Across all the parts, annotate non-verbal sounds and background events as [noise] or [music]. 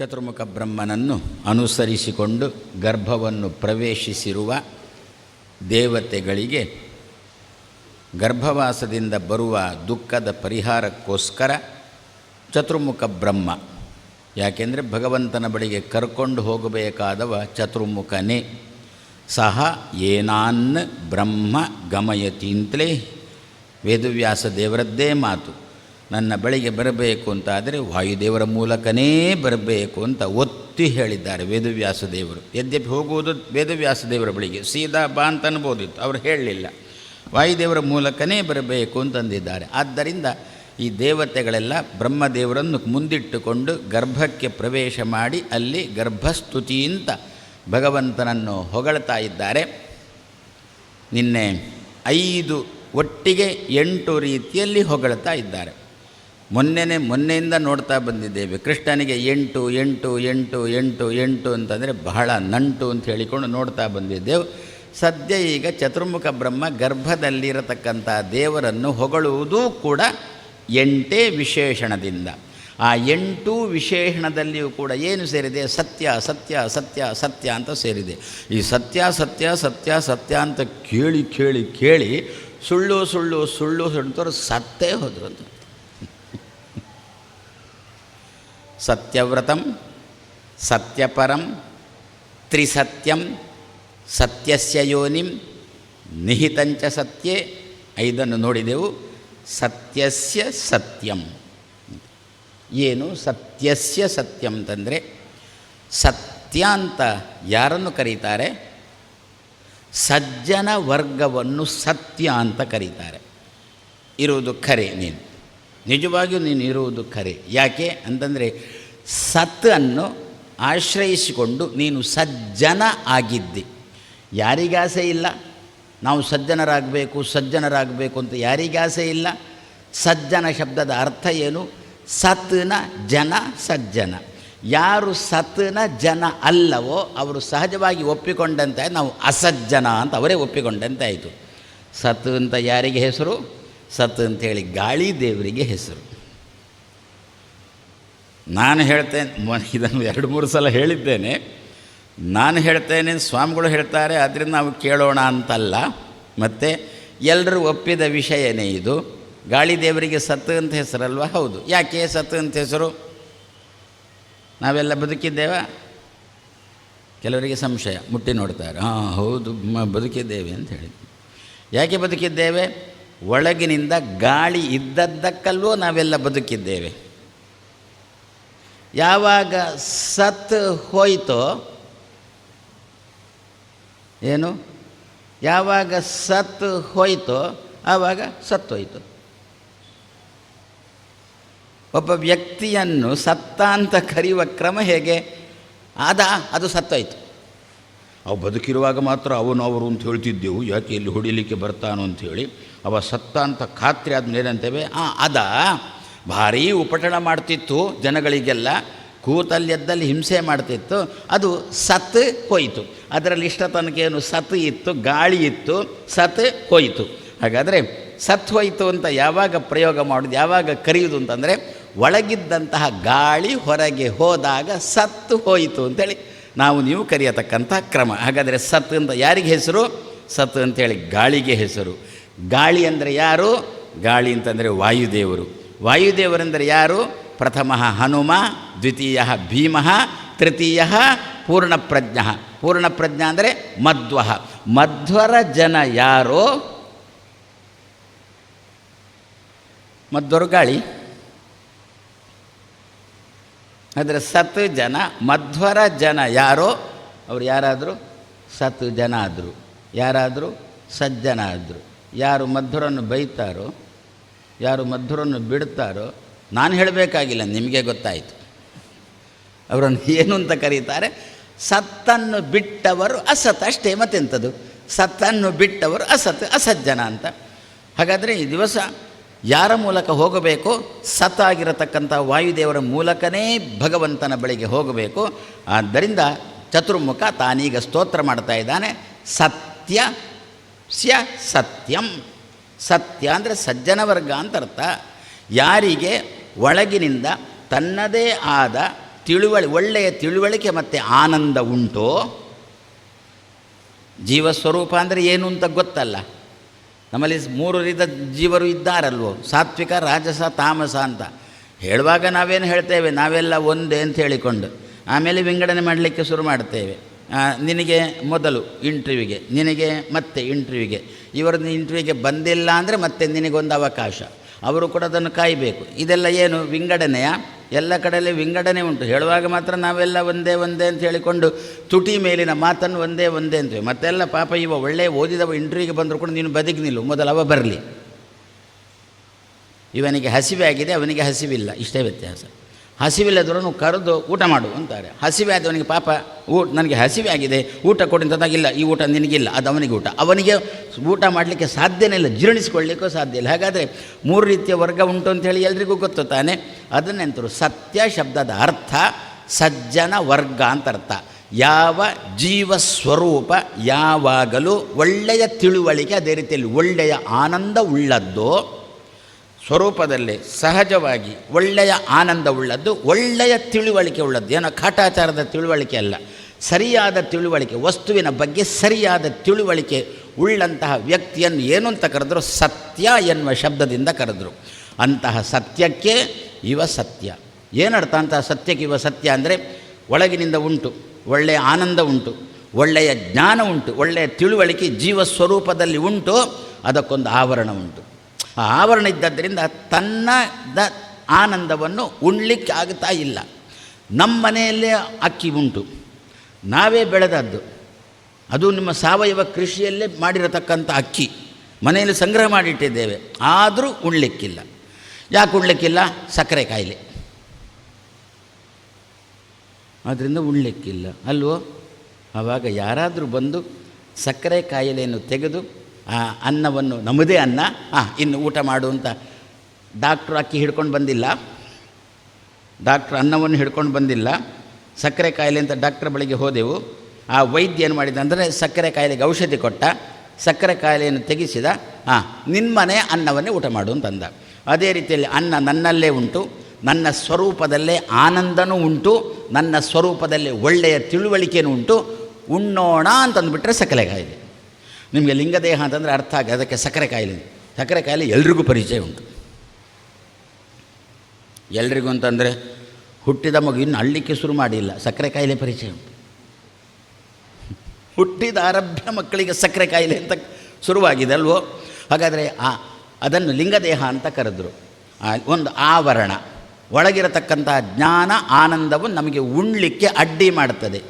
ಚತುರ್ಮುಖ ಬ್ರಹ್ಮನನ್ನು ಅನುಸರಿಸಿಕೊಂಡು ಗರ್ಭವನ್ನು ಪ್ರವೇಶಿಸಿರುವ ದೇವತೆಗಳಿಗೆ ಗರ್ಭವಾಸದಿಂದ ಬರುವ ದುಃಖದ ಪರಿಹಾರಕ್ಕೋಸ್ಕರ ಚತುರ್ಮುಖ ಬ್ರಹ್ಮ. ಯಾಕೆಂದರೆ ಭಗವಂತನ ಬಳಿಗೆ ಕರ್ಕೊಂಡು ಹೋಗಬೇಕಾದವ ಚತುರ್ಮುಖನೇ. ಸಹ ಏನಾನ್ ಬ್ರಹ್ಮ ಗಮಯತಿ ಅಂತಲೇ ವೇದವ್ಯಾಸ ದೇವರದ್ದೇ ಮಾತು. ನನ್ನ ಬಳಿಗೆ ಬರಬೇಕು ಅಂತಾದರೆ ವಾಯುದೇವರ ಮೂಲಕನೇ ಬರಬೇಕು ಅಂತ ಒತ್ತಿ ಹೇಳಿದ್ದಾರೆ ವೇದವ್ಯಾಸ ದೇವರು ಯದ್ಯಪಿ ಹೋಗುವುದು ವೇದವ್ಯಾಸ ದೇವರ ಬಳಿಗೆ. ಸೀದಾ ಬಾ ಅಂತ ಅನ್ಬೋದಿತ್ತು. ಅವರು ಹೇಳಲಿಲ್ಲ. ವಾಯುದೇವರ ಮೂಲಕನೇ ಬರಬೇಕು ಅಂತಂದಿದ್ದಾರೆ ಆದ್ದರಿಂದ ಈ ದೇವತೆಗಳೆಲ್ಲ ಬ್ರಹ್ಮದೇವರನ್ನು ಮುಂದಿಟ್ಟುಕೊಂಡು ಗರ್ಭಕ್ಕೆ ಪ್ರವೇಶ ಮಾಡಿ ಅಲ್ಲಿ ಗರ್ಭಸ್ತುತಿಯಿಂದ ಭಗವಂತನನ್ನು ಹೊಗಳ್ತಾ ಇದ್ದಾರೆ. ನಿನ್ನೆ ಐದು ಒಟ್ಟಿಗೆ ಎಂಟು ರೀತಿಯಲ್ಲಿ ಹೊಗಳ್ತಾ ಇದ್ದಾರೆ. ಮೊನ್ನೆನೇ ಮೊನ್ನೆಯಿಂದ ನೋಡ್ತಾ ಬಂದಿದ್ದೇವೆ. ಕೃಷ್ಣನಿಗೆ ಎಂಟು ಎಂಟು ಎಂಟು ಎಂಟು ಎಂಟು ಅಂತಂದರೆ ಬಹಳ ನಂಟು ಅಂತ ಹೇಳಿಕೊಂಡು ನೋಡ್ತಾ ಬಂದಿದ್ದೆವು. ಸದ್ಯ ಈಗ ಚತುರ್ಮುಖ ಬ್ರಹ್ಮ ಗರ್ಭದಲ್ಲಿರತಕ್ಕಂಥ ದೇವರನ್ನು ಹೊಗಳುವುದೂ ಕೂಡ ಎಂಟೇ ವಿಶೇಷಣದಿಂದ. ಆ ಎಂಟು ವಿಶೇಷಣದಲ್ಲಿಯೂ ಕೂಡ ಏನು ಸೇರಿದೆ? ಸತ್ಯ ಸತ್ಯ ಸತ್ಯ ಸತ್ಯ ಅಂತ ಸೇರಿದೆ. ಈ ಸತ್ಯ ಸತ್ಯ ಸತ್ಯ ಸತ್ಯ ಅಂತ ಕೇಳಿ ಕೇಳಿ ಕೇಳಿ ಸುಳ್ಳು ಸುಳ್ಳು ಸುಳ್ಳು ಸುಳ್ಳು ಸತ್ತೇ ಹೋದರು ಸತ್ಯವ್ರತಂ, ಸತ್ಯಪರಂ, ತ್ರಿಸತ್ಯಂ, ಸತ್ಯಸ್ಯ ಯೋನಿಂ, ನಿಹಿತಂಚ ಸತ್ಯೇ, ಐದನ್ನು ನೋಡಿದೆವು. ಸತ್ಯಸ್ಯ ಸತ್ಯಂ. ಏನು ಸತ್ಯಸ್ಯ ಸತ್ಯಂ ಅಂತಂದರೆ, ಸತ್ಯ ಅಂತ ಯಾರನ್ನು ಕರೀತಾರೆ? ಸಜ್ಜನ ವರ್ಗವನ್ನು ಸತ್ಯ ಅಂತ ಕರೀತಾರೆ. ಇರುವುದು ಖರೆ ನೀನು. ನಿಜವಾಗಿಯೂ ನೀನು ಇರುವುದು ಖರೆ. ಯಾಕೆ ಅಂತಂದರೆ ಸತ್ತನ್ನು ಆಶ್ರಯಿಸಿಕೊಂಡು ನೀನು ಸಜ್ಜನ ಆಗಿದ್ದಿ. ಯಾರಿಗಾಸೆ ಇಲ್ಲ? ನಾವು ಸಜ್ಜನರಾಗಬೇಕು ಸಜ್ಜನರಾಗಬೇಕು ಅಂತ ಯಾರಿಗಾಸೆ ಇಲ್ಲ? ಸಜ್ಜನ ಶಬ್ದದ ಅರ್ಥ ಏನು? ಸತ್ನ ಜನ ಸಜ್ಜನ. ಯಾರು ಸತ್ನ ಜನ ಅಲ್ಲವೋ ಅವರು ಸಹಜವಾಗಿ ಒಪ್ಪಿಕೊಂಡಂತೆ ನಾವು ಅಸಜ್ಜನ ಅಂತ ಅವರೇ ಒಪ್ಪಿಕೊಂಡಂತೆ ಆಯಿತು ಸತ್ ಅಂತ ಯಾರಿಗೆ ಹೆಸರು? ಸತ್ ಅಂತೇಳಿ ಗಾಳಿ ದೇವರಿಗೆ ಹೆಸರು. ನಾನು ಹೇಳ್ತೇನೆ ಇದನ್ನು ಎರಡು ಮೂರು ಸಲ ಹೇಳಿದ್ದೇನೆ. ನಾನು ಹೇಳ್ತೇನೆ, ಸ್ವಾಮಿಗಳು ಹೇಳ್ತಾರೆ ಆದ್ದರಿಂದ ನಾವು ಕೇಳೋಣ ಅಂತಲ್ಲ. ಮತ್ತು ಎಲ್ಲರೂ ಒಪ್ಪಿದ ವಿಷಯನೇ ಇದು. ಗಾಳಿ ದೇವರಿಗೆ ಸತ್ತು ಅಂತ ಹೆಸರಲ್ವ? ಹೌದು. ಯಾಕೆ ಸತ್ತು ಅಂತ ಹೆಸರು? ನಾವೆಲ್ಲ ಬದುಕಿದ್ದೇವ? ಕೆಲವರಿಗೆ ಸಂಶಯ, ಮುಟ್ಟಿ ನೋಡ್ತಾರೆ. ಹಾಂ, ಹೌದು ಬದುಕಿದ್ದೇವೆ ಅಂತ ಹೇಳಿ ಯಾಕೆ ಬದುಕಿದ್ದೇವೆ? ಒಳಗಿನಿಂದ ಗಾಳಿ ಇದ್ದದ್ದಕ್ಕಲ್ಲೂ ನಾವೆಲ್ಲ ಬದುಕಿದ್ದೇವೆ. ಯಾವಾಗ ಸತ್ ಹೋಯ್ತೋ, ಏನು? ಯಾವಾಗ ಸತ್ ಹೋಯ್ತೋ, ಆವಾಗ ಸತ್ತೋಯ್ತು ಒಬ್ಬ ವ್ಯಕ್ತಿಯನ್ನು ಸತ್ತ ಅಂತ ಕರೆಯುವ ಕ್ರಮ ಹೇಗೆ? ಆದ, ಅದು ಸತ್ತೋಯ್ತು ಅವು ಬದುಕಿರುವಾಗ ಮಾತ್ರ ಅವನು ಅವರು ಅಂತ ಹೇಳ್ತಿದ್ದೆವು, ಯಾಕೆ ಇಲ್ಲಿ ಹೊಡಿಲಿಕ್ಕೆ ಬರ್ತಾನೋ ಅಂಥೇಳಿ ಅವ ಸತ್ತ ಅಂತ ಖಾತ್ರಿ ಆದ್ಮೇಲೆ ಏನಂತೇವೆ ಆ, ಅದ ಭಾರೀ ಉಪಟಳ ಮಾಡ್ತಿತ್ತು ಜನಗಳಿಗೆಲ್ಲ ಕೂತಲ್ಲಿ ಎದ್ದಲ್ಲಿ ಹಿಂಸೆ ಮಾಡ್ತಿತ್ತು, ಅದು ಸತ್ ಹೋಯಿತು. ಅದರಲ್ಲಿ ಇಷ್ಟ ತನಕ ಏನು ಸತ್ ಇತ್ತು, ಗಾಳಿ ಇತ್ತು, ಸತ್ ಹೋಯಿತು. ಹಾಗಾದರೆ ಸತ್ ಹೋಯಿತು ಅಂತ ಯಾವಾಗ ಪ್ರಯೋಗ ಮಾಡೋದು, ಯಾವಾಗ ಕರೆಯುವುದು ಅಂತಂದರೆ, ಒಳಗಿದ್ದಂತಹ ಗಾಳಿ ಹೊರಗೆ ಹೋದಾಗ ಸತ್ತು ಹೋಯಿತು ಅಂತೇಳಿ ನಾವು ನೀವು ಕರೆಯತಕ್ಕಂಥ ಕ್ರಮ. ಹಾಗಾದರೆ ಸತ್ ಅಂತ ಯಾರಿಗೆ ಹೆಸರು? ಸತ್ ಅಂತೇಳಿ ಗಾಳಿಗೆ ಹೆಸರು. ಗಾಳಿ ಅಂದರೆ ಯಾರು? ಗಾಳಿ ಅಂತಂದರೆ ವಾಯುದೇವರು. ವಾಯುದೇವರೆಂದರೆ ಯಾರು? ಪ್ರಥಮ ಹನುಮ, ದ್ವಿತೀಯ ಭೀಮ, ತೃತೀಯ ಪೂರ್ಣಪ್ರಜ್ಞ. ಪೂರ್ಣಪ್ರಜ್ಞ ಅಂದರೆ ಮಧ್ವ. ಮಧ್ವರ ಜನ ಯಾರೋ? ಮಧ್ವರು ಗಾಳಿ. ಆದರೆ ಸತ್ ಜನ, ಮಧ್ವರ ಜನ ಯಾರೋ? ಅವ್ರು ಯಾರಾದರೂ? ಸತ್ ಜನ ಆದರು. ಯಾರಾದರೂ? ಸಜ್ಜನ ಆದರು. ಯಾರು ಮಧುರನ್ನು ಬೈತಾರೋ, ಯಾರು ಮಧುರನ್ನು ಬಿಡ್ತಾರೋ, ನಾನು ಹೇಳಬೇಕಾಗಿಲ್ಲ, ನಿಮಗೆ ಗೊತ್ತಾಯಿತು. ಅವರನ್ನು ಏನು ಅಂತ ಕರೀತಾರೆ? ಸತ್ತನ್ನು ಬಿಟ್ಟವರು ಅಸತ್ ಅಷ್ಟೇ, ಮತ್ತೆಂಥದ್ದು? ಸತ್ತನ್ನು ಬಿಟ್ಟವರು ಅಸತ್, ಅಸಜ್ಜನ ಅಂತ. ಹಾಗಾದರೆ ಈ ದಿವಸ ಯಾರ ಮೂಲಕ ಹೋಗಬೇಕು, ಸತ್ತಾಗಿರತಕ್ಕಂಥ ವಾಯುದೇವರ ಮೂಲಕನೇ ಭಗವಂತನ ಬಳಿಗೆ ಹೋಗಬೇಕು. ಆದ್ದರಿಂದ ಚತುರ್ಮುಖ ತಾನೀಗ ಸ್ತೋತ್ರ ಮಾಡ್ತಾ ಇದ್ದಾನೆ. ಸತ್ಯ ಸ್ಯ ಸತ್ಯಂ. ಸತ್ಯ ಅಂದರೆ ಸಜ್ಜನ ವರ್ಗ ಅಂತ ಅರ್ಥ. ಯಾರಿಗೆ? ಒಳಗಿನಿಂದ ತನ್ನದೇ ಆದ ತಿಳುವಳಿ, ಒಳ್ಳೆಯ ತಿಳುವಳಿಕೆ ಮತ್ತು ಆನಂದ ಉಂಟೋ? ಜೀವಸ್ವರೂಪ ಅಂದರೆ ಏನು ಅಂತ ಗೊತ್ತಲ್ಲ. ನಮ್ಮಲ್ಲಿ ಮೂರು ರೀತಿಯ ಜೀವರು ಇದ್ದಾರಲ್ವೋ? ಸಾತ್ವಿಕ, ರಾಜಸ, ತಾಮಸ ಅಂತ. ಹೇಳುವಾಗ ನಾವೇನು ಹೇಳ್ತೇವೆ? ನಾವೆಲ್ಲ ಒಂದೇ ಅಂತ ಹೇಳಿಕೊಂಡು. ಆಮೇಲೆ ವಿಂಗಡಣೆ ಮಾಡಲಿಕ್ಕೆ ಶುರು ಮಾಡ್ತೇವೆ. ನಿನಗೆ ಮೊದಲು ಇಂಟರ್ವ್ಯೂಗೆ ನಿನಗೆ ಮತ್ತೆ ಇಂಟರ್ವ್ಯೂಗೆ ಇವರದ್ದು ಇಂಟರ್ವ್ಯೂಗೆ ಬಂದಿಲ್ಲ ಅಂದರೆ ಮತ್ತೆ ನಿನಗೊಂದು ಅವಕಾಶ. ಅವರು ಕೂಡ ಅದನ್ನು ಕಾಯಬೇಕು. ಇದೆಲ್ಲ ಏನು ವಿಂಗಡಣೆಯ? ಎಲ್ಲ ಕಡೆಯಲ್ಲಿ ವಿಂಗಡಣೆ ಉಂಟು. ಹೇಳುವಾಗ ಮಾತ್ರ ನಾವೆಲ್ಲ ಒಂದೇ ಒಂದೇ ಅಂತ ಹೇಳಿಕೊಂಡು ತುಟಿ ಮೇಲಿನ ಮಾತನ್ನು ಒಂದೇ ಒಂದೇ ಅಂತೀವಿ. ಮತ್ತೆಲ್ಲ ಪಾಪ ಇವ ಒಳ್ಳೆಯ ಓದಿದವ ಇಂಟರ್ವ್ಯೂಗೆ ಬಂದರೂ ಕೂಡ ನೀನು ಬದುಕಿ ನಿಲ್ಲು. ಮೊದಲು ಅವ ಬರಲಿ. ಇವನಿಗೆ ಹಸಿವೆ ಆಗಿದೆ, ಅವನಿಗೆ ಹಸಿವಿಲ್ಲ. ಇಷ್ಟೇ ವ್ಯತ್ಯಾಸ. ಹಸಿವಿಲ್ಲದವರನ್ನು ಕರೆದು ಊಟ ಮಾಡು ಅಂತಾರೆ. ಹಸಿವೆ ಆದವನಿಗೆ ಪಾಪ, ಊ, ನನಗೆ ಹಸಿವೆ ಆಗಿದೆ ಊಟ ಕೊಡಿಂತದಾಗ ಇಲ್ಲ ಈ ಊಟ ನಿನಗಿಲ್ಲ, ಅದು ಅವನಿಗೆ ಊಟ. ಅವನಿಗೆ ಊಟ ಮಾಡಲಿಕ್ಕೆ ಸಾಧ್ಯನೇ ಇಲ್ಲ, ಜೀರ್ಣಿಸ್ಕೊಳ್ಳಿಕ್ಕೂ ಸಾಧ್ಯ ಇಲ್ಲ. ಹಾಗಾದರೆ ಮೂರು ರೀತಿಯ ವರ್ಗ ಉಂಟು ಅಂತೇಳಿ ಎಲ್ರಿಗೂ ಗೊತ್ತು ತಾನೆ. ಅದನ್ನೆಂತರು ಸತ್ಯ ಶಬ್ದದ ಅರ್ಥ, ಸಜ್ಜನ ವರ್ಗ ಅಂತ ಅರ್ಥ. ಯಾವ ಜೀವ ಸ್ವರೂಪ ಯಾವಾಗಲೂ ಒಳ್ಳೆಯ ತಿಳುವಳಿಕೆ ಅದೇ ರೀತಿಯಲ್ಲಿ ಒಳ್ಳೆಯ ಆನಂದ ಉಳ್ಳದ್ದೋ ಸ್ವರೂಪದಲ್ಲಿ ಸಹಜವಾಗಿ ಒಳ್ಳೆಯ ಆನಂದ ಉಳ್ಳದ್ದು ಒಳ್ಳೆಯ ತಿಳುವಳಿಕೆ ಉಳ್ಳದ್ದು. ಏನೋ ಕಾಟಾಚಾರದ ತಿಳುವಳಿಕೆ ಅಲ್ಲ. ಸರಿಯಾದ ತಿಳುವಳಿಕೆ, ವಸ್ತುವಿನ ಬಗ್ಗೆ ಸರಿಯಾದ ತಿಳುವಳಿಕೆ ಉಳ್ಳಂತಹ ವ್ಯಕ್ತಿಯನ್ನು ಏನು ಅಂತ ಕರೆದ್ರು? ಸತ್ಯ ಎನ್ನುವ ಶಬ್ದದಿಂದ ಕರೆದರು. ಅಂತಹ ಸತ್ಯಕ್ಕೆ ಇವ ಸತ್ಯ. ಏನರ್ಥ ಅಂತಹ ಸತ್ಯಕ್ಕೆ ಇವ ಸತ್ಯ ಅಂದರೆ ಒಳಗಿನಿಂದ ಉಂಟು, ಒಳ್ಳೆಯ ಆನಂದ ಉಂಟು, ಒಳ್ಳೆಯ ಜ್ಞಾನ ಉಂಟು, ಒಳ್ಳೆಯ ತಿಳುವಳಿಕೆ ಜೀವ ಸ್ವರೂಪದಲ್ಲಿ ಉಂಟು, ಅದಕ್ಕೊಂದು ಆವರಣ ಉಂಟು. ಆವರಣ ಇದ್ದದ್ದರಿಂದ ತನ್ನ ದ ಆನಂದವನ್ನು ಉಣ್ಲಿಕ್ಕೆ ಆಗ್ತಾ ಇಲ್ಲ. ನಮ್ಮ ಮನೆಯಲ್ಲೇ ಅಕ್ಕಿ ಉಂಟು. ನಾವೇ ಬೆಳೆದದ್ದು. ಅದು ನಿಮ್ಮ ಸಾವಯವ ಕೃಷಿಯಲ್ಲೇ ಮಾಡಿರತಕ್ಕಂಥ ಅಕ್ಕಿ. ಮನೆಯಲ್ಲಿ ಸಂಗ್ರಹ ಮಾಡಿಟ್ಟಿದ್ದೇವೆ. ಆದರೂ ಉಣ್ಲಿಕ್ಕಿಲ್ಲ. ಯಾಕೆ ಉಣ್ಲಿಕ್ಕಿಲ್ಲ? ಸಕ್ಕರೆ ಕಾಯಿಲೆ. ಆದ್ದರಿಂದ ಉಣ್ಲಿಕ್ಕಿಲ್ಲ. ಅಲ್ವೋ? ಆವಾಗ ಯಾರಾದರೂ ಬಂದು ಸಕ್ಕರೆ ಕಾಯಿಲೆಯನ್ನು ತೆಗೆದು ಆ ಅನ್ನವನ್ನು, ನಮ್ಮದೇ ಅನ್ನ. ಹಾಂ ಇನ್ನು ಊಟ ಮಾಡು ಅಂತ ಡಾಕ್ಟ್ರು ಅಕ್ಕಿ ಹಿಡ್ಕೊಂಡು ಬಂದಿಲ್ಲ. ಡಾಕ್ಟ್ರು ಅನ್ನವನ್ನು ಹಿಡ್ಕೊಂಡು ಬಂದಿಲ್ಲ. ಸಕ್ಕರೆ ಕಾಯಿಲೆ ಅಂತ ಡಾಕ್ಟ್ರ್ ಬಳಿಗೆ ಹೋದೆವು. ಆ ವೈದ್ಯ ಏನು ಮಾಡಿದ ಅಂದರೆ ಸಕ್ಕರೆ ಕಾಯಿಲೆಗೆ ಔಷಧಿ ಕೊಟ್ಟ. ಸಕ್ಕರೆ ಕಾಯಿಲೆಯನ್ನು ತೆಗೆಸಿದ. ಹಾಂ ನಿನ್ನ ಮನೆ ಅನ್ನವನ್ನೇ ಊಟ ಮಾಡು ಅಂತಂದ. ಅದೇ ರೀತಿಯಲ್ಲಿ ಅನ್ನ ನನ್ನಲ್ಲೇ ಉಂಟು. ನನ್ನ ಸ್ವರೂಪದಲ್ಲೇ ಆನಂದನೂ ಉಂಟು. ನನ್ನ ಸ್ವರೂಪದಲ್ಲಿ ಒಳ್ಳೆಯ ತಿಳುವಳಿಕೆಯೂ ಉಂಟು. ಉಣ್ಣೋಣ ಅಂತಂದುಬಿಟ್ರೆ ಸಕ್ಕರೆ ಕಾಯಿಲೆ. ನಿಮಗೆ ಲಿಂಗದೇಹ ಅಂತಂದರೆ ಅರ್ಥ ಆಗಿ ಅದಕ್ಕೆ ಸಕ್ಕರೆ ಕಾಯಿಲೆ. ಸಕ್ಕರೆ ಕಾಯಿಲೆ ಎಲ್ರಿಗೂ ಪರಿಚಯ ಉಂಟು. ಎಲ್ರಿಗೂ ಅಂತಂದರೆ ಹುಟ್ಟಿದ ಮಗು ಇನ್ನು ಅಳ್ಳಿಕ್ಕೆ ಶುರು ಮಾಡಿಲ್ಲ, ಸಕ್ಕರೆ ಕಾಯಿಲೆ ಪರಿಚಯ ಉಂಟು. ಹುಟ್ಟಿದ ಆರಭ್ಯ ಮಕ್ಕಳಿಗೆ ಸಕ್ಕರೆ ಕಾಯಿಲೆ ಅಂತ ಶುರುವಾಗಿದೆ ಅಲ್ವೋ? ಹಾಗಾದರೆ ಆ, ಅದನ್ನು ಲಿಂಗದೇಹ ಅಂತ ಕರೆದ್ರು. ಒಂದು ಆವರಣ, ಒಳಗಿರತಕ್ಕಂತಹ ಜ್ಞಾನ, ಆನಂದವು ನಮಗೆ ಉಣ್ಲಿಕ್ಕೆ ಅಡ್ಡಿ ಮಾಡುತ್ತದೆ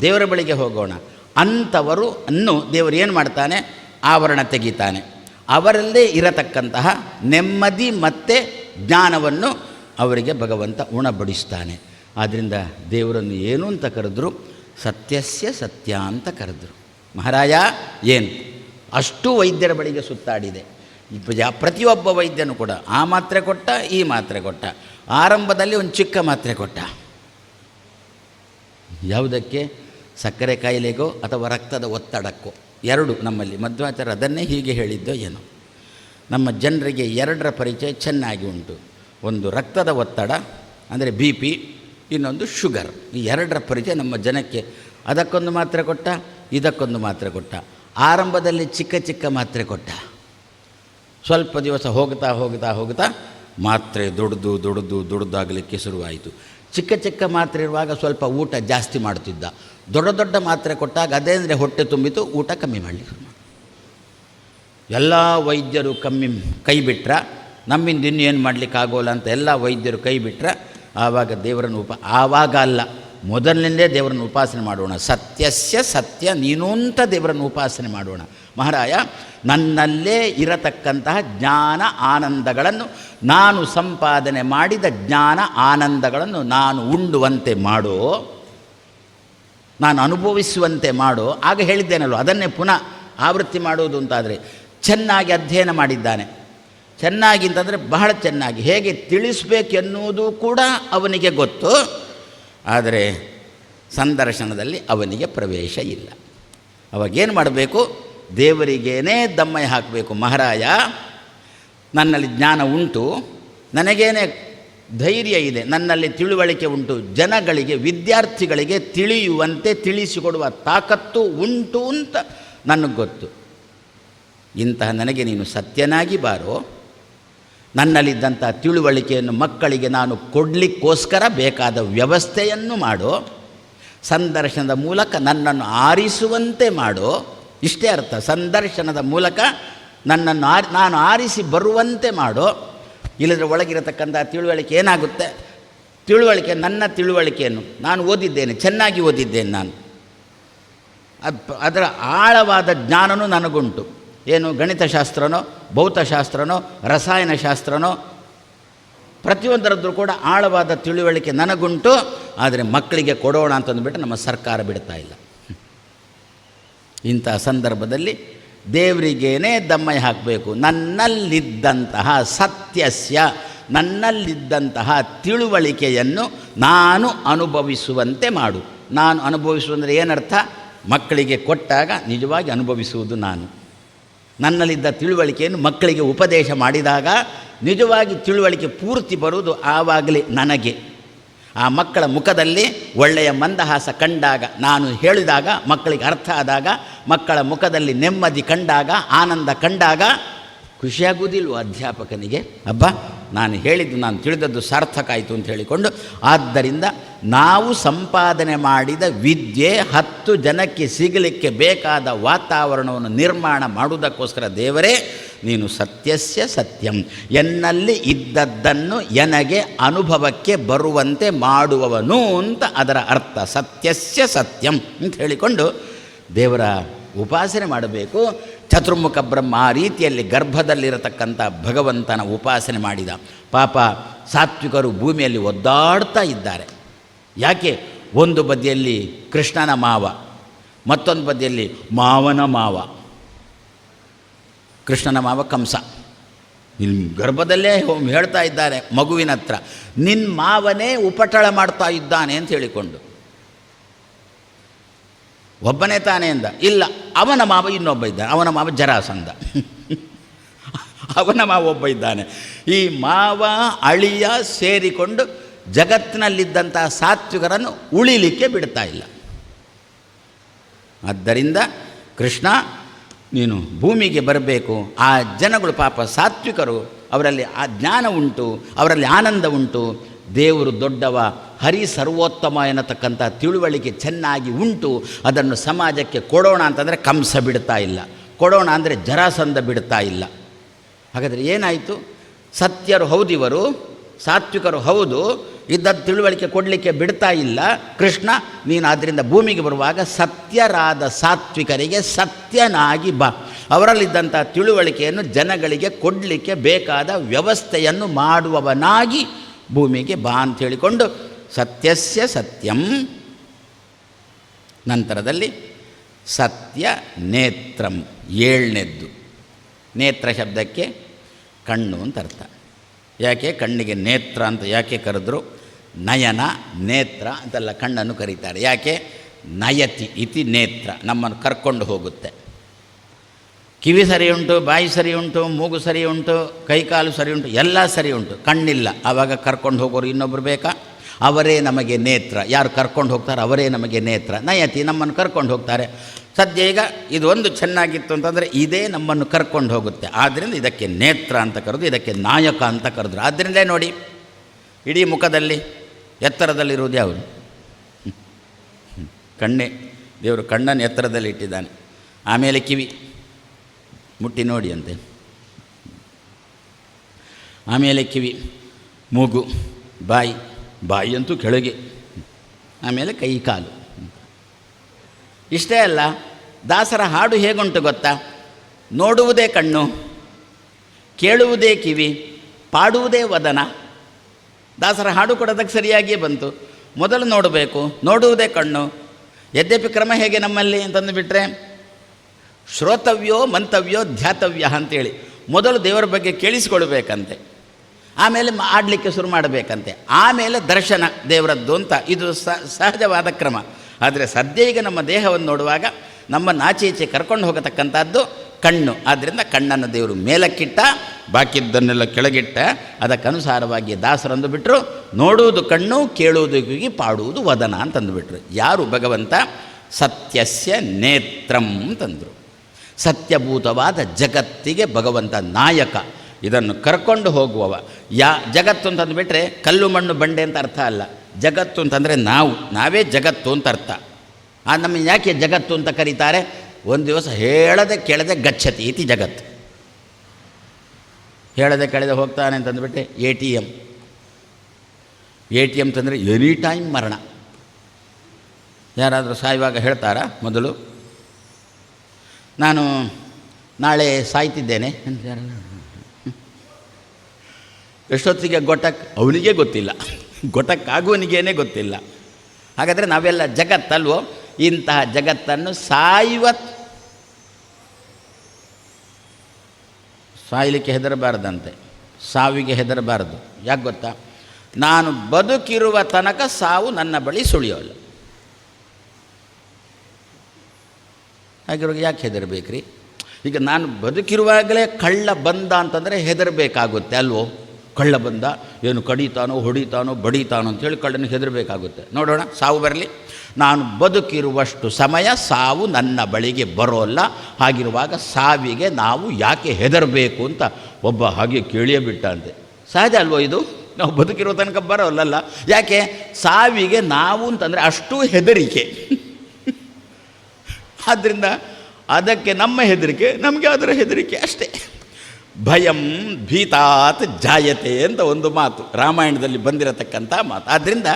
ದೇವರ ಬಳಿಗೆ ಹೋಗೋಣ. ಅಂಥವರು ಅನ್ನು ದೇವರು ಏನು ಮಾಡ್ತಾನೆ? ಆವರಣ ತೆಗೀತಾನೆ. ಅವರಲ್ಲೇ ಇರತಕ್ಕಂತಹ ನೆಮ್ಮದಿ ಮತ್ತು ಜ್ಞಾನವನ್ನು ಅವರಿಗೆ ಭಗವಂತ ಉಣಬಡಿಸ್ತಾನೆ. ಆದ್ದರಿಂದ ದೇವರನ್ನು ಏನು ಅಂತ ಕರೆದ್ರು? ಸತ್ಯಸ್ಯ ಸತ್ಯ ಅಂತ ಕರೆದ್ರು. ಮಹಾರಾಯ, ಏನು? ಅಷ್ಟು ವೈದ್ಯರ ಬಳಿಗೆ ಸುತ್ತಾಡಿದೆ. ಪ್ರತಿಯೊಬ್ಬ ವೈದ್ಯನು ಕೂಡ ಆ ಮಾತ್ರೆ ಕೊಟ್ಟ, ಈ ಮಾತ್ರೆ ಕೊಟ್ಟ. ಆರಂಭದಲ್ಲಿ ಒಂದು ಚಿಕ್ಕ ಮಾತ್ರೆ ಕೊಟ್ಟ. ಯಾವುದಕ್ಕೆ? ಸಕ್ಕರೆ ಕಾಯಿಲೆಗೋ ಅಥವಾ ರಕ್ತದ ಒತ್ತಡಕ್ಕೋ. ಎರಡು ನಮ್ಮಲ್ಲಿ. ಮಧ್ವಾಚಾರ ಅದನ್ನೇ ಹೀಗೆ ಹೇಳಿದ್ದೋ ಏನೋ? ನಮ್ಮ ಜನರಿಗೆ ಎರಡರ ಪರಿಚಯ ಚೆನ್ನಾಗಿ ಉಂಟು. ಒಂದು ರಕ್ತದ ಒತ್ತಡ, ಅಂದರೆ ಬಿ ಪಿ, ಇನ್ನೊಂದು ಶುಗರ್. ಈ ಎರಡರ ಪರಿಚಯ ನಮ್ಮ ಜನಕ್ಕೆ. ಅದಕ್ಕೊಂದು ಮಾತ್ರೆ ಕೊಟ್ಟ, ಇದಕ್ಕೊಂದು ಮಾತ್ರೆ ಕೊಟ್ಟ. ಆರಂಭದಲ್ಲಿ ಚಿಕ್ಕ ಚಿಕ್ಕ ಮಾತ್ರೆ ಕೊಟ್ಟ. ಸ್ವಲ್ಪ ದಿವಸ ಹೋಗ್ತಾ ಹೋಗ್ತಾ ಹೋಗ್ತಾ ಮಾತ್ರೆ ದುಡ್ದು ದುಡ್ದು, ದುಡ್ದಾಗಲಿಕ್ಕೆ ಶುರುವಾಯಿತು. ಚಿಕ್ಕ ಚಿಕ್ಕ ಮಾತ್ರೆ ಇರುವಾಗ ಸ್ವಲ್ಪ ಊಟ ಜಾಸ್ತಿ ಮಾಡ್ತಿದ್ದ. ದೊಡ್ಡ ದೊಡ್ಡ ಮಾತ್ರೆ ಕೊಟ್ಟಾಗ ಅದೇ ಅಂದರೆ ಹೊಟ್ಟೆ ತುಂಬಿತು, ಊಟ ಕಮ್ಮಿ ಮಾಡಲಿ ಎಲ್ಲ ವೈದ್ಯರು ಕಮ್ಮಿ ಕೈ ಬಿಟ್ರ, ನಮ್ಮಿಂದ ಇನ್ನೂ ಏನು ಮಾಡಲಿಕ್ಕೆ ಆಗೋಲ್ಲ ಅಂತ ಎಲ್ಲ ವೈದ್ಯರು ಕೈ ಬಿಟ್ರ, ಆವಾಗ ದೇವರನ್ನು ಉಪ, ಆವಾಗ ಅಲ್ಲ, ಮೊದಲಿನಿಂದೇ ದೇವರನ್ನು ಉಪಾಸನೆ ಮಾಡೋಣ, ಸತ್ಯಸ್ಯ ಸತ್ಯ ನೀನು ಅಂತ ದೇವರನ್ನು ಉಪಾಸನೆ ಮಾಡೋಣ. ಮಹಾರಾಯ, ನನ್ನಲ್ಲೇ ಇರತಕ್ಕಂತಹ ಜ್ಞಾನ ಆನಂದಗಳನ್ನು ನಾನು ಸಂಪಾದನೆ ಮಾಡಿದ ಜ್ಞಾನ ಆನಂದಗಳನ್ನು ನಾನು ಉಂಡುವಂತೆ ಮಾಡೋ ನಾನು ಅನುಭವಿಸುವಂತೆ ಮಾಡು. ಆಗ ಹೇಳಿದ್ದೇನಲ್ವ? ಅದನ್ನೇ ಪುನಃ ಆವೃತ್ತಿ ಮಾಡುವುದು ಅಂತಾದರೆ ಚೆನ್ನಾಗಿ ಅಧ್ಯಯನ ಮಾಡಿದ್ದಾನೆ. ಚೆನ್ನಾಗಿ ಅಂತಂದರೆ ಬಹಳ ಚೆನ್ನಾಗಿ. ಹೇಗೆ ತಿಳಿಸ್ಬೇಕೆನ್ನುವುದು ಕೂಡ ಅವನಿಗೆ ಗೊತ್ತು. ಆದರೆ ಸಂದರ್ಶನದಲ್ಲಿ ಅವನಿಗೆ ಪ್ರವೇಶ ಇಲ್ಲ. ಅವಾಗೇನು ಮಾಡಬೇಕು? ದೇವರಿಗೇನೇ ದಮ್ಮಯ್ಯ ಹಾಕಬೇಕು. ಮಹಾರಾಯ, ನನ್ನಲ್ಲಿ ಜ್ಞಾನ ಉಂಟು. ನನಗೇನೆ ಧೈರ್ಯ ಇದೆ. ನನ್ನಲ್ಲಿ ತಿಳುವಳಿಕೆ ಉಂಟು. ಜನಗಳಿಗೆ, ವಿದ್ಯಾರ್ಥಿಗಳಿಗೆ ತಿಳಿಯುವಂತೆ ತಿಳಿಸಿಕೊಡುವ ತಾಕತ್ತು ಉಂಟು ಅಂತ ನನಗೆ ಗೊತ್ತು. ಇಂತಹ ನನಗೆ ನೀನು ಸತ್ಯನಾಗಿ ಬಾರೋ. ನನ್ನಲ್ಲಿದ್ದಂಥ ತಿಳುವಳಿಕೆಯನ್ನು ಮಕ್ಕಳಿಗೆ ನಾನು ಕೊಡಲಿಕ್ಕೋಸ್ಕರ ಬೇಕಾದ ವ್ಯವಸ್ಥೆಯನ್ನು ಮಾಡೋ. ಸಂದರ್ಶನದ ಮೂಲಕ ನನ್ನನ್ನು ಆರಿಸುವಂತೆ ಮಾಡೋ. ಇಷ್ಟೇ ಅರ್ಥ. ಸಂದರ್ಶನದ ಮೂಲಕ ನನ್ನನ್ನು ಆರಿ, ನಾನು ಆರಿಸಿ ಬರುವಂತೆ ಮಾಡು. ಇಲ್ಲದ್ರೆ ಒಳಗಿರತಕ್ಕಂಥ ತಿಳುವಳಿಕೆ ಏನಾಗುತ್ತೆ? ತಿಳುವಳಿಕೆ, ನನ್ನ ತಿಳುವಳಿಕೆಯನ್ನು. ನಾನು ಓದಿದ್ದೇನೆ, ಚೆನ್ನಾಗಿ ಓದಿದ್ದೇನೆ ನಾನು. ಅದು ಅದರ ಆಳವಾದ ಜ್ಞಾನನೂ ನನಗುಂಟು. ಏನು ಗಣಿತಶಾಸ್ತ್ರನೋ, ಭೌತಶಾಸ್ತ್ರನೋ, ರಸಾಯನಶಾಸ್ತ್ರನೋ, ಪ್ರತಿಯೊಂದರದ್ದು ಕೂಡ ಆಳವಾದ ತಿಳುವಳಿಕೆ ನನಗುಂಟು. ಆದರೆ ಮಕ್ಕಳಿಗೆ ಕೊಡೋಣ ಅಂತಂದುಬಿಟ್ಟು ನಮ್ಮ ಸರ್ಕಾರ ಬಿಡ್ತಾ ಇಲ್ಲ. ಇಂಥ ಸಂದರ್ಭದಲ್ಲಿ ದೇವರಿಗೇನೆ ದಮ್ಮೈ ಹಾಕಬೇಕು. ನನ್ನಲ್ಲಿದ್ದಂತಹ ಸತ್ಯಸ್ಯ, ನನ್ನಲ್ಲಿದ್ದಂತಹ ತಿಳುವಳಿಕೆಯನ್ನು ನಾನು ಅನುಭವಿಸುವಂತೆ ಮಾಡು. ನಾನು ಅನುಭವಿಸುವಂದರೆ ಏನರ್ಥ? ಮಕ್ಕಳಿಗೆ ಕೊಟ್ಟಾಗ ನಿಜವಾಗಿ ಅನುಭವಿಸುವುದು ನಾನು. ನನ್ನಲ್ಲಿದ್ದ ತಿಳುವಳಿಕೆಯನ್ನು ಮಕ್ಕಳಿಗೆ ಉಪದೇಶ ಮಾಡಿದಾಗ ನಿಜವಾಗಿ ತಿಳುವಳಿಕೆ ಪೂರ್ತಿ ಬರುವುದು ಆವಾಗಲೇ ನನಗೆ. ಆ ಮಕ್ಕಳ ಮುಖದಲ್ಲಿ ಒಳ್ಳೆಯ ಮಂದಹಾಸ ಕಂಡಾಗ, ನಾನು ಹೇಳಿದಾಗ, ಮಕ್ಕಳಿಗೆ ಅರ್ಥ ಆದಾಗ, ಮಕ್ಕಳ ಮುಖದಲ್ಲಿ ನೆಮ್ಮದಿ ಕಂಡಾಗ, ಆನಂದ ಕಂಡಾಗ ಖುಷಿಯಾಗುವುದಿಲ್ವ ಅಧ್ಯಾಪಕನಿಗೆ? ಅಬ್ಬ, ನಾನು ಹೇಳಿದ್ದು, ನಾನು ತಿಳಿದದ್ದು ಸಾರ್ಥಕ ಆಯಿತು ಅಂತ ಹೇಳಿಕೊಂಡು, ಆದ್ದರಿಂದ ನಾವು ಸಂಪಾದನೆ ಮಾಡಿದ ವಿದ್ಯೆ ಹತ್ತು ಜನಕ್ಕೆ ಸಿಗಲಿಕ್ಕೆ ಬೇಕಾದ ವಾತಾವರಣವನ್ನು ನಿರ್ಮಾಣ ಮಾಡುವುದಕ್ಕೋಸ್ಕರ ದೇವರೇ ನೀನು ಸತ್ಯಸ್ಯ ಸತ್ಯಂ. ಎನ್ನಲ್ಲಿ ಇದ್ದದ್ದನ್ನು ಎನಗೆ ಅನುಭವಕ್ಕೆ ಬರುವಂತೆ ಮಾಡುವವನು ಅಂತ ಅದರ ಅರ್ಥ. ಸತ್ಯಸ್ಯ ಸತ್ಯಂ ಅಂತ ಹೇಳಿಕೊಂಡು ದೇವರ ಉಪಾಸನೆ ಮಾಡಬೇಕು. ಚತುರ್ಮುಖ ಬ್ರಹ್ಮ ಆ ರೀತಿಯಲ್ಲಿ ಗರ್ಭದಲ್ಲಿರತಕ್ಕಂಥ ಭಗವಂತನ ಉಪಾಸನೆ ಮಾಡಿದ. ಪಾಪ ಸಾತ್ವಿಕರು ಭೂಮಿಯಲ್ಲಿ ಒದ್ದಾಡ್ತಾ ಇದ್ದಾರೆ. ಯಾಕೆ? ಒಂದು ಬದಿಯಲ್ಲಿ ಕೃಷ್ಣನ ಮಾವ, ಮತ್ತೊಂದು ಬದಿಯಲ್ಲಿ ಮಾವನ ಮಾವ. ಕೃಷ್ಣನ ಮಾವ ಕಂಸ ಇಲ್ಲಿ ಗರ್ಭದಲ್ಲೇ ಹೇಳ್ತಾ ಇದ್ದಾರೆ ಮಗುವಿನ ಹತ್ರ. ನಿನ್ನ ಮಾವನೇ ಉಪಟಳ ಮಾಡ್ತಾ ಇದ್ದಾನೆ ಅಂತ ಹೇಳಿಕೊಂಡು. ಒಬ್ಬನೇ ತಾನೇ ಅಂದ. ಇಲ್ಲ, ಅವನ ಮಾವ ಇನ್ನೊಬ್ಬ ಇದ್ದಾನೆ. ಅವನ ಮಾವ ಜರಾಸಂದ [laughs] ಅವನ ಮಾವ ಒಬ್ಬ ಇದ್ದಾನೆ. ಈ ಮಾವ ಅಳಿಯ ಸೇರಿಕೊಂಡು ಜಗತ್ತಿನಲ್ಲಿದ್ದಂಥ ಸಾತ್ವಿಕರನ್ನು ಉಳಿಲಿಕ್ಕೆ ಬಿಡ್ತಾ ಇಲ್ಲ. ಆದ್ದರಿಂದ ಕೃಷ್ಣ ನೀನು ಭೂಮಿಗೆ ಬರಬೇಕು, ಆ ಜನಗಳು ಪಾಪ ಸಾತ್ವಿಕರು, ಅವರಲ್ಲಿ ಆ ಜ್ಞಾನ ಉಂಟು, ಅವರಲ್ಲಿ ಆನಂದ ಉಂಟು. ದೇವರು ದೊಡ್ಡವ, ಹರಿ ಸರ್ವೋತ್ತಮ ಎನ್ನತಕ್ಕಂಥ ತಿಳುವಳಿಕೆ ಚೆನ್ನಾಗಿ ಉಂಟು. ಅದನ್ನು ಸಮಾಜಕ್ಕೆ ಕೊಡೋಣ ಅಂತಂದರೆ ಕಂಸ ಬಿಡ್ತಾ ಇಲ್ಲ. ಕೊಡೋಣ ಅಂದರೆ ಜರಾಸಂದ ಬಿಡ್ತಾ ಇಲ್ಲ. ಹಾಗಾದರೆ ಏನಾಯಿತು? ಸತ್ಯರು ಹೌದಿವರು, ಸಾತ್ವಿಕರು ಹೌದು ಇದ್ದ ತಿಳುವಳಿಕೆ ಕೊಡಲಿಕ್ಕೆ ಬಿಡ್ತಾ ಇಲ್ಲ. ಕೃಷ್ಣ, ನೀನು ಆದ್ದರಿಂದ ಭೂಮಿಗೆ ಬರುವಾಗ ಸತ್ಯರಾದ ಸಾತ್ವಿಕರಿಗೆ ಸತ್ಯನಾಗಿ ಬಾ. ಅವರಲ್ಲಿದ್ದಂಥ ತಿಳುವಳಿಕೆಯನ್ನು ಜನಗಳಿಗೆ ಕೊಡಲಿಕ್ಕೆ ಬೇಕಾದ ವ್ಯವಸ್ಥೆಯನ್ನು ಮಾಡುವವನಾಗಿ ಭೂಮಿಗೆ ಬಾ ಅಂತ ಹೇಳಿಕೊಂಡು ಸತ್ಯಸ್ಯ ಸತ್ಯಂ. ನಂತರದಲ್ಲಿ ಸತ್ಯ ನೇತ್ರಂ, ಏಳನೇದ್ದು. ನೇತ್ರ ಶಬ್ದಕ್ಕೆ ಕಣ್ಣು ಅಂತ ಅರ್ಥ. ಯಾಕೆ? ಕಣ್ಣಿಗೆ ನೇತ್ರ ಅಂತ ಯಾಕೆ ಕರೆದ್ರು? ನಯನ, ನೇತ್ರ ಅಂತೆಲ್ಲ ಕಣ್ಣನ್ನು ಕರೀತಾರೆ. ಯಾಕೆ? ನಯತಿ ಇತಿ ನೇತ್ರ, ನಮ್ಮನ್ನು ಕರ್ಕೊಂಡು ಹೋಗುತ್ತೆ. ಕಿವಿ ಸರಿ ಉಂಟು, ಬಾಯಿ ಸರಿ ಉಂಟು, ಮೂಗು ಸರಿ ಉಂಟು, ಕೈಕಾಲು ಸರಿ ಉಂಟು, ಎಲ್ಲ ಸರಿ ಉಂಟು. ಕಣ್ಣಿಲ್ಲ. ಆವಾಗ ಕರ್ಕೊಂಡು ಹೋಗೋರು ಇನ್ನೊಬ್ಬರು ಬೇಕಾ? ಅವರೇ ನಮಗೆ ನೇತ್ರ. ಯಾರು ಕರ್ಕೊಂಡು ಹೋಗ್ತಾರೆ ಅವರೇ ನಮಗೆ ನೇತ್ರ. ನಯತಿ ನಮ್ಮನ್ನು ಕರ್ಕೊಂಡು ಹೋಗ್ತಾರೆ. ಸದ್ಯ ಈಗ ಇದೊಂದು ಚೆನ್ನಾಗಿತ್ತು ಅಂತಂದರೆ ಇದೇ ನಮ್ಮನ್ನು ಕರ್ಕೊಂಡು ಹೋಗುತ್ತೆ. ಆದ್ದರಿಂದ ಇದಕ್ಕೆ ನೇತ್ರ ಅಂತ ಕರೆದು, ಇದಕ್ಕೆ ನಾಯಕ ಅಂತ ಕರೆದ್ರು. ಆದ್ದರಿಂದಲೇ ನೋಡಿ, ಇಡೀ ಮುಖದಲ್ಲಿ ಎತ್ತರದಲ್ಲಿರುವುದು ಯಾವುದು? ಕಣ್ಣೆ. ದೇವರು ಕಣ್ಣನ್ನು ಎತ್ತರದಲ್ಲಿ ಇಟ್ಟಿದ್ದಾನೆ. ಆಮೇಲೆ ಕಿವಿ. ಮುಟ್ಟಿ ನೋಡಿ ಅಂತೆ. ಆಮೇಲೆ ಕಿವಿ. ಮೂಗು. ಬಾಯಿ. ಬಾಯಿ ಅಂತೂ ಕೆಳಗೆ. ಆಮೇಲೆ ಕೈ, ಕಾಲು. ಇಷ್ಟೇ ಅಲ್ಲ, ದಾಸರ ಹಾಡು ಹೇಗುಂಟು ಗೊತ್ತಾ? ನೋಡುವುದೇ ಕಣ್ಣು, ಕೇಳುವುದೇ ಕಿವಿ, ಪಾಡುವುದೇ ವದನ. ದಾಸರ ಹಾಡು ಕೊಡೋದಕ್ಕೆ ಸರಿಯಾಗಿಯೇ ಬಂತು. ಮೊದಲು ನೋಡಬೇಕು, ನೋಡುವುದೇ ಕಣ್ಣು. ಯದ್ಯಪಿ ಕ್ರಮ ಹೇಗೆ ನಮ್ಮಲ್ಲಿ ಅಂತಂದು ಬಿಟ್ಟರೆ ಶ್ರೋತವ್ಯೋ ಮಂತವ್ಯೋ ಧ್ಯಾತವ್ಯ ಅಂತೇಳಿ. ಮೊದಲು ದೇವರ ಬಗ್ಗೆ ಕೇಳಿಸಿಕೊಳ್ಬೇಕಂತೆ. ಆಮೇಲೆ ಆಡಲಿಕ್ಕೆ ಶುರು ಮಾಡಬೇಕಂತೆ. ಆಮೇಲೆ ದರ್ಶನ ದೇವರದ್ದು ಅಂತ ಇದು ಸಹಜವಾದ ಕ್ರಮ. ಆದರೆ ಸದ್ಯ ಈಗ ನಮ್ಮ ದೇಹವನ್ನು ನೋಡುವಾಗ ನಮ್ಮನ್ನು ಆಚೆ ಈಚೆ ಕರ್ಕೊಂಡು ಹೋಗತಕ್ಕಂಥದ್ದು ಕಣ್ಣು. ಆದ್ದರಿಂದ ಕಣ್ಣನ್ನು ದೇವರು ಮೇಲಕ್ಕಿಟ್ಟ, ಬಾಕಿದ್ದನ್ನೆಲ್ಲ ಕೆಳಗಿಟ್ಟ, ಅದಕ್ಕನುಸಾರವಾಗಿ ದಾಸರಂದು ಬಿಟ್ಟರು ನೋಡುವುದು ಕಣ್ಣು, ಕೇಳುವುದು ಕಿವಿ ಪಾಡುವುದು ವದನ ಅಂತಂದುಬಿಟ್ರು ಯಾರು ಭಗವಂತ? ಸತ್ಯಸ್ಯ ನೇತ್ರಂ ಅಂತಂದರು. ಸತ್ಯಭೂತವಾದ ಜಗತ್ತಿಗೆ ಭಗವಂತ ನಾಯಕ. ಇದನ್ನು ಕರ್ಕೊಂಡು ಹೋಗುವವ. ಯಾ, ಜಗತ್ತು ಅಂತಂದುಬಿಟ್ರೆ ಕಲ್ಲು, ಮಣ್ಣು, ಬಂಡೆ ಅಂತ ಅರ್ಥ ಅಲ್ಲ. ಜಗತ್ತು ಅಂತಂದರೆ ನಾವು. ನಾವೇ ಜಗತ್ತು ಅಂತ ಅರ್ಥ. ಆ ನಮ್ಮ ಯಾಕೆ ಜಗತ್ತು ಅಂತ ಕರೀತಾರೆ? ಒಂದು ದಿವಸ ಹೇಳದೆ ಕೇಳದೆ ಗಚ್ಚತಿ ಇತಿ ಜಗತ್ತು ಹೇಳದೆ ಕೇಳದೆ ಹೋಗ್ತಾನೆ ಅಂತಂದ್ಬಿಟ್ಟೆ A T M A T M ತಂದರೆ ಎನಿ ಟೈಮ್ ಮರಣ. ಯಾರಾದರೂ ಸಾಯುವಾಗ ಹೇಳ್ತಾರಾ ಮೊದಲು? ನಾನು ನಾಳೆ ಸಾಯ್ತಿದ್ದೇನೆ. ಅಂತ ಎಷ್ಟೊತ್ತಿಗೆ ಗೊಟಕ್? ಅವನಿಗೆ ಗೊತ್ತಿಲ್ಲ. ಗೊಟ್ಟಕ್ಕಾಗುವನಿಗೇನೆ ಗೊತ್ತಿಲ್ಲ. ಹಾಗಾದರೆ ನಾವೆಲ್ಲ ಜಗತ್ತಲ್ವೋ? ಇಂತಹ ಜಗತ್ತನ್ನು ಸಾಯುವ ಸಾಯಲಿಕ್ಕೆ ಹೆದರಬಾರ್ದಂತೆ, ಸಾವಿಗೆ ಹೆದರಬಾರ್ದು. ಯಾಕೆ ಗೊತ್ತಾ? ನಾನು ಬದುಕಿರುವ ತನಕ ಸಾವು ನನ್ನ ಬಳಿ ಸುಳಿಯೋಲ್ಲ. ಹಾಗಿರುವಾಗ ಯಾಕೆ ಹೆದರಬೇಕ್ರಿ? ಈಗ ನಾನು ಬದುಕಿರುವಾಗಲೇ ಕಳ್ಳ ಬಂದ ಅಂತಂದರೆ ಹೆದರಬೇಕಾಗುತ್ತೆ ಅಲ್ವೋ? ಕಳ್ಳ ಬಂದ, ಏನು ಕಡಿತಾನೋ, ಹೊಡಿತಾನೋ, ಬಡಿತಾನೋ ಅಂತೇಳಿ ಕಳ್ಳನಿಗೆ ಹೆದರಬೇಕಾಗುತ್ತೆ. ನೋಡೋಣ, ಸಾವು ಬರಲಿ. ನಾನು ಬದುಕಿರುವಷ್ಟು ಸಮಯ ಸಾವು ನನ್ನ ಬಳಿಗೆ ಬರೋಲ್ಲ. ಹಾಗಿರುವಾಗ ಸಾವಿಗೆ ನಾವು ಯಾಕೆ ಹೆದರಬೇಕು ಅಂತ ಒಬ್ಬ ಹಾಗೆ ಕೇಳಿಯೇ ಬಿಟ್ಟ ಅಂತೆ ಸಹಜ ಅಲ್ವೋ ಇದು? ನಾವು ಬದುಕಿರೋ ತನಕ ಬರೋಲ್ಲಲ್ಲ. ಯಾಕೆ? ಸಾವಿಗೆ ನಾವು ಅಂತಂದರೆ ಅಷ್ಟು ಹೆದರಿಕೆ. [laughs] ಆದ್ದರಿಂದ ಅದಕ್ಕೆ ನಮ್ಮ ಹೆದರಿಕೆ, ನಮಗೆ ಅದರ ಹೆದರಿಕೆ ಅಷ್ಟೇ. ಭಯಂ ಭೀತಾತ್ ಜಾಯತೆ ಅಂತ ಒಂದು ಮಾತು. ರಾಮಾಯಣದಲ್ಲಿ ಬಂದಿರತಕ್ಕಂಥ ಮಾತು. ಆದ್ದರಿಂದ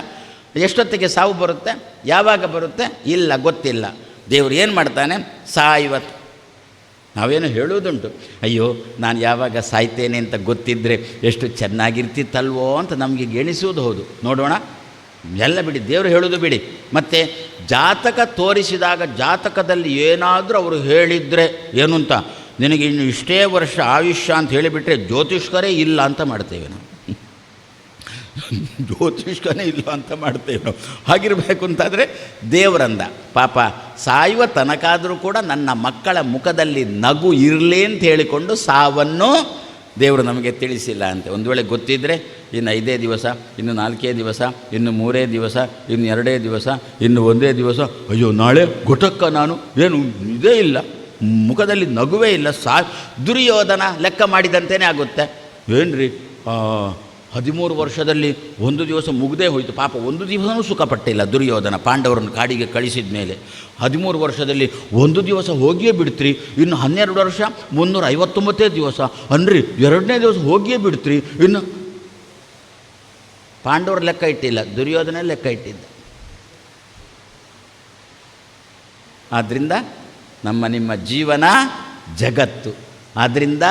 ಎಷ್ಟೊತ್ತಿಗೆ ಸಾವು ಬರುತ್ತೆ? ಯಾವಾಗ ಬರುತ್ತೆ? ಇಲ್ಲ, ಗೊತ್ತಿಲ್ಲ. ದೇವರು ಏನು ಮಾಡ್ತಾನೆ? ಸಾಯುವತ್ತು. ನಾವೇನು ಹೇಳುವುದುಂಟು. ಅಯ್ಯೋ, ನಾನು ಯಾವಾಗ ಸಾಯ್ತೇನೆ ಅಂತ ಗೊತ್ತಿದ್ದರೆ ಎಷ್ಟು ಚೆನ್ನಾಗಿರ್ತಿತ್ತಲ್ವೋ ಅಂತ ನಮಗೆ ಗೆಣಿಸುವುದು ಹೌದು. ನೋಡೋಣ. ಎಲ್ಲ ಬಿಡಿ, ದೇವರು ಹೇಳೋದು ಬಿಡಿ. ಮತ್ತು ಜಾತಕ ತೋರಿಸಿದಾಗ ಜಾತಕದಲ್ಲಿ ಏನಾದರೂ ಅವರು ಹೇಳಿದರೆ ಏನು ಅಂತ ನಿನಗೆ ಇನ್ನು ಇಷ್ಟೇ ವರ್ಷ ಆಯುಷ್ಯ ಅಂತ ಹೇಳಿಬಿಟ್ರೆ ಜ್ಯೋತಿಷ್ಕರೇ ಇಲ್ಲ ಅಂತ ಮಾಡ್ತೇವೆ ನಾವು. ಜ್ಯೋತಿಷ್ಕನೇ ಇಲ್ಲ ಅಂತ ಮಾಡ್ತೇವೆ ನಾವು. ಹಾಗಿರಬೇಕು ಅಂತಾದರೆ ದೇವರಂದ. ಪಾಪ ಸಾಯುವ ತನಕಾದರೂ ಕೂಡ ನನ್ನ ಮಕ್ಕಳ ಮುಖದಲ್ಲಿ ನಗು ಇರಲಿ ಅಂತ ಹೇಳಿಕೊಂಡು ಸಾವನ್ನು ದೇವರು ನಮಗೆ ತಿಳಿಸಿಲ್ಲ ಅಂತ. ಒಂದು ವೇಳೆ ಗೊತ್ತಿದ್ದರೆ ಇನ್ನು ಐದೇ ದಿವಸ, ಇನ್ನು ನಾಲ್ಕೇ ದಿವಸ, ಇನ್ನು ಮೂರೇ ದಿವಸ, ಇನ್ನು ಎರಡೇ ದಿವಸ, ಇನ್ನು ಒಂದೇ ದಿವಸ, ಅಯ್ಯೋ ನಾಳೆ ಘಟಕ್ಕ ನಾನು. ಏನು, ಇದೇ ಇಲ್ಲ. ಮುಖದಲ್ಲಿ ನಗುವೇ ಇಲ್ಲ. ಸಾ ದುರ್ಯೋಧನ ಲೆಕ್ಕ ಮಾಡಿದಂತೆಯೇ ಆಗುತ್ತೆ. ಏನ್ರಿ? ಹದಿಮೂರು ವರ್ಷದಲ್ಲಿ ಒಂದು ದಿವಸ ಮುಗದೇ ಹೋಯಿತು. ಪಾಪ ಒಂದು ದಿವಸವೂ ಸುಖಪಟ್ಟಿಲ್ಲ ದುರ್ಯೋಧನ ಪಾಂಡವರನ್ನು ಕಾಡಿಗೆ ಕಳಿಸಿದ ಮೇಲೆ. ಹದಿಮೂರು ವರ್ಷದಲ್ಲಿ ಒಂದು ದಿವಸ ಹೋಗಿಯೇ ಬಿಡ್ತ್ರಿ. ಇನ್ನು ಹನ್ನೆರಡು ವರ್ಷ ಮುನ್ನೂರ ಐವತ್ತೊಂಬತ್ತೇ ದಿವಸ. ಅನ್ರಿ, ಎರಡನೇ ದಿವಸ ಹೋಗಿಯೇ ಬಿಡ್ತ್ರಿ. ಇನ್ನು ಪಾಂಡವರು ಲೆಕ್ಕ ಇಟ್ಟಿಲ್ಲ, ದುರ್ಯೋಧನ ಲೆಕ್ಕ ಇಟ್ಟಿದ್ದ. ಆದ್ದರಿಂದ ನಮ್ಮ ನಿಮ್ಮ ಜೀವನ ಜಗತ್ತು. ಆದ್ದರಿಂದ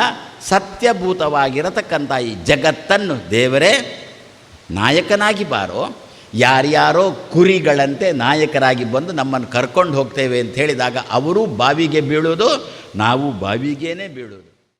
ಸತ್ಯಭೂತವಾಗಿರತಕ್ಕಂಥ ಈ ಜಗತ್ತನ್ನು ದೇವರೇ ನಾಯಕನಾಗಿ ಬಾರೋ. ಯಾರ್ಯಾರೋ ಕುರಿಗಳಂತೆ ನಾಯಕರಾಗಿ ಬಂದು ನಮ್ಮನ್ನು ಕರ್ಕೊಂಡು ಹೋಗ್ತೇವೆ ಅಂತ ಹೇಳಿದಾಗ ಅವರು ಬಾವಿಗೆ ಬೀಳೋದು ನಾವು ಬಾವಿಗೇನೆ ಬೀಳೋದು